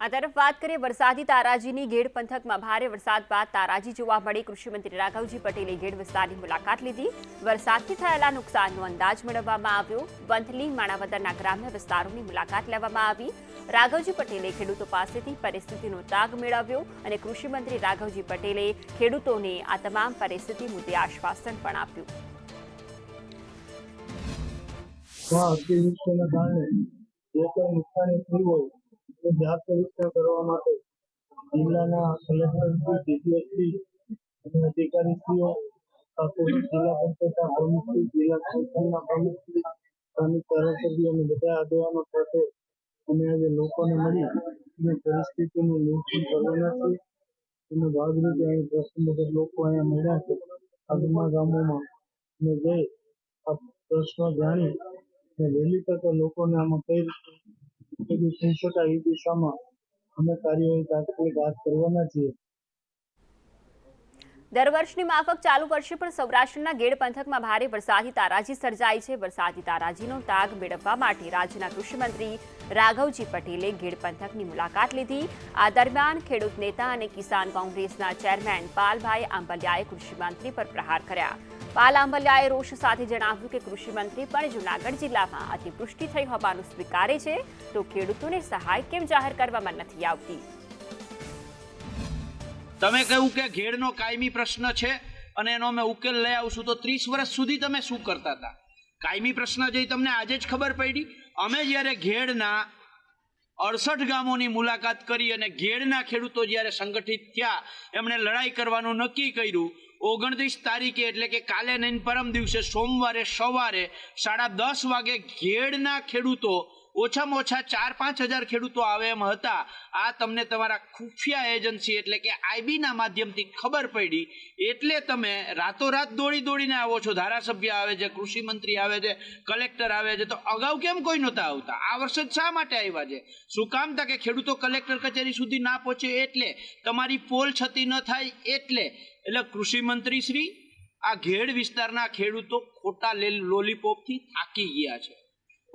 આ તરફ વાત કરીએ વરસાદી તારાજીની ગેડ પંથકમાં ભારે વરસાદ બાદ તારાજી જોવા મળી. કૃષિમંત્રી રાઘવજી પટેલે ગેડ વિસ્તારની મુલાકાત લીધી. વરસાદથી થયેલા નુકસાનનો અંદાજ મેળવવામાં આવ્યો. વંથલી, માણાવદરના ગ્રામ્ય વિસ્તારોની મુલાકાત લેવામાં આવી. રાઘવજી પટેલે ખેડૂતો પાસેથી પરિસ્થિતિનો તાગ મેળવ્યો અને કૃષિમંત્રી રાઘવજી પટેલે ખેડૂતોને આ તમામ પરિસ્થિતિ મુદ્દે આશ્વાસન પણ આપ્યું. જે કોઈ નુકસાની થઈ હોય કરવા માટે જિલ્લાના કલેક્ટરશ્રી ડીપીએસપી અને અધિકારીશ્રીઓ જિલ્લા પ્રમુખશ્રી સ્થાનિક ધારાસભ્યો અને આજે લોકોને મળી અને પરિસ્થિતિનું નિરીક્ષણ પ્રશ્ન મુજબ લોકો અહીંયા મળ્યા છે. આગમાં ગામોમાં અને જઈ આ પ્રશ્નો જાણી અને વહેલી તકે લોકોને આમાં કઈ થઈ એ દિશામાં અમે કાર્યવાહી તાત્કાલિક હાથ કરવાના છીએ. દર વર્ષની માફક ચાલુ વર્ષે પણ સૌરાષ્ટ્રના ગેડ પંથકમાં ભારે વરસાદી તારાજી સર્જાઈ છે. વરસાદી તારાજીનો તાગ મેળવવા માટે રાજ્યના કૃષિમંત્રી રાઘવજી પટેલે ગેડ પંથકની મુલાકાત લીધી. આ દરમિયાન ખેડૂત નેતા અને કિસાન કોંગ્રેસના ચેરમેન પાલભાઈ આંબલિયાએ કૃષિમંત્રી પર પ્રહાર કર્યા. પાલ આંબલિયાએ રોષ સાથે જણાવ્યું કે કૃષિમંત્રી પણ જૂનાગઢ જિલ્લામાં અતિવૃષ્ટિ થઈ હોવાનું સ્વીકારે છે. તો ખેડૂતોને સહાય કેમ જાહેર કરવામાં નથી આવતી? તમે કહ્યું કે ઘેડનો કાયમી પ્રશ્ન છે અને એનો અમે ઉકેલ લઈ આવશું. તો ત્રીસ વર્ષ સુધી તમે શું કરતા હતા? કાયમી પ્રશ્ન જઈ તમને આજે જ ખબર પડી. અમે જ્યારે ઘેડના અડસઠ ગામોની મુલાકાત કરી અને ઘેડના ખેડૂતો જ્યારે સંગઠિત થયા, એમણે લડાઈ કરવાનું નક્કી કર્યું. ઓગણત્રીસ તારીખે એટલે કે કાલે નહીં, પરમ દિવસે સોમવારે સવારે સાડા દસ વાગે ઘેડના ખેડૂતો ઓછામાં ઓછા ચાર પાંચ હજાર ખેડૂતો આવે એમ હતા. આ તમને તમારા ખુફિયા એજન્સી એટલે કે આઈબીના માધ્યમથી ખબર પડી. એટલે તમે રાતોરાત દોડી દોડીને આવો છો. ધારાસભ્ય આવે છે, કૃષિ મંત્રી આવે છે, કલેક્ટર આવે છે. તો અગાઉ કેમ કોઈ નહોતા આવતા? આ વર્ષે શા માટે આવ્યા છે? શું કામ તા કે ખેડૂતો કલેક્ટર કચેરી સુધી ના પહોંચે એટલે? તમારી પોલ છતી ન થાય એટલે? એટલે કૃષિ મંત્રી શ્રી, આ ઘેડ વિસ્તારના ખેડૂતો ખોટા લોલીપોપથી થાકી ગયા છે.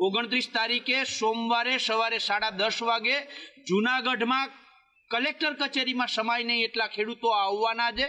ઓગણત્રીસ તારીખે સોમવારે સવારે સાડા દસ વાગે જુનાગઢમાં કલેક્ટર કચેરીમાં સમાય નહીં એટલા ખેડૂતો આવવાના છે.